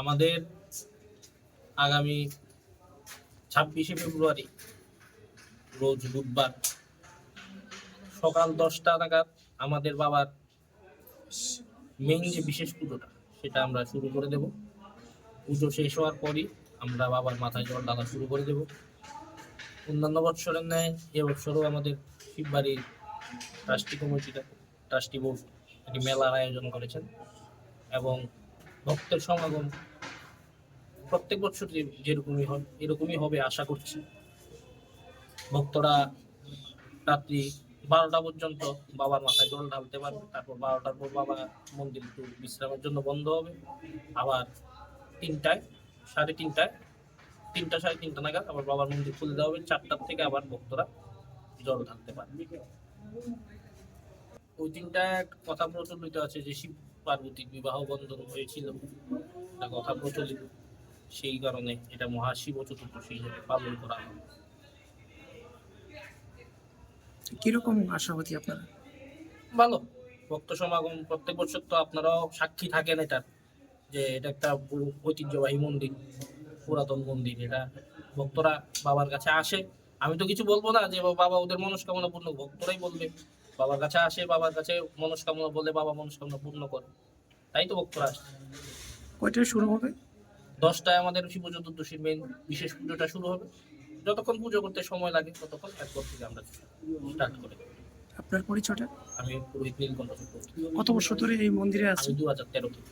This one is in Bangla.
আমাদের আগামী ছাব্বিশে ফেব্রুয়ারি, রোজ বুধবার সকাল দশটা নাগাদ আমাদের বাবার মেইন যে বিশেষ পুজোটা, সেটা আমরা শুরু করে দেব। পুজো শেষ হওয়ার পরই আমরা বাবার মাথায় জল ঢালা শুরু করে দেব। অন্যান্য বৎসরের ন্যায় এবছরও আমাদের শিববাড়ির ট্রাস্টি কমিটিটা, ট্রাস্টি বোর্ড একটি মেলার আয়োজন করেছেন এবং ভক্তের সমাগম প্রত্যেক বছর যেরকমই হয়, এরকমই হবে আশা করছি। ভক্তরা রাত্রি বারোটা পর্যন্ত বাবার মাথায় জল ঢালতে পারবে। তারপর বারোটার পর বাবা মন্দির একটু বিশ্রামের জন্য বন্ধ হবে। আবার তিনটায়, সাড়ে তিনটায়, তিনটা সাড়ে তিনটা নাগাদ আবার বাবার মন্দির খুলে দেওয়া হবে। চারটার থেকে আবার ভক্তরা জল ঢালতে পারবে। ওই দিনটা কথা প্রচলিত আছে যে শিব পার্বতীর বিবাহ বন্ধন হয়েছিল। একটা কথা প্রচলিত। সেই কারণে এটা মহাশিব চতুর্দশী হিসেবে পালন করা হয়। কীরকম আশাবাদী আপনারা? ভালো। ভক্ত সমাগম প্রত্যেক বছর তো আপনারাও সাক্ষী থাকেন এটার যে এটা একটা ঐতিহ্যবাহী মন্দির পুরাতন মন্দির। এটা ভক্তরা বাবার কাছে আসে। আমি তো কিছু বলব না যে বাবা ওদের মনস্কামনা পূর্ণ ভক্তরাই বলবে। বাবার কাছে আসে বাবার কাছে মনস্কামনা বলে বাবা মনস্কামনা পূর্ণ করে। তাই তো ভক্তরা আসে কয়টায় শুরু হবে? দশটায় আমাদের শিব চতুর্দশীর মেন বিশেষ পুজোটা শুরু হবে। যতক্ষণ পুজো করতে সময় লাগে ততক্ষণ এরপর থেকে আমরা স্টার্ট করে আপনার পরিচয়টা? আমি পুরোহিত নীলকণ্ঠ কত বছর ধরে এই মন্দিরে আছে দু হাজার তেরো থেকে।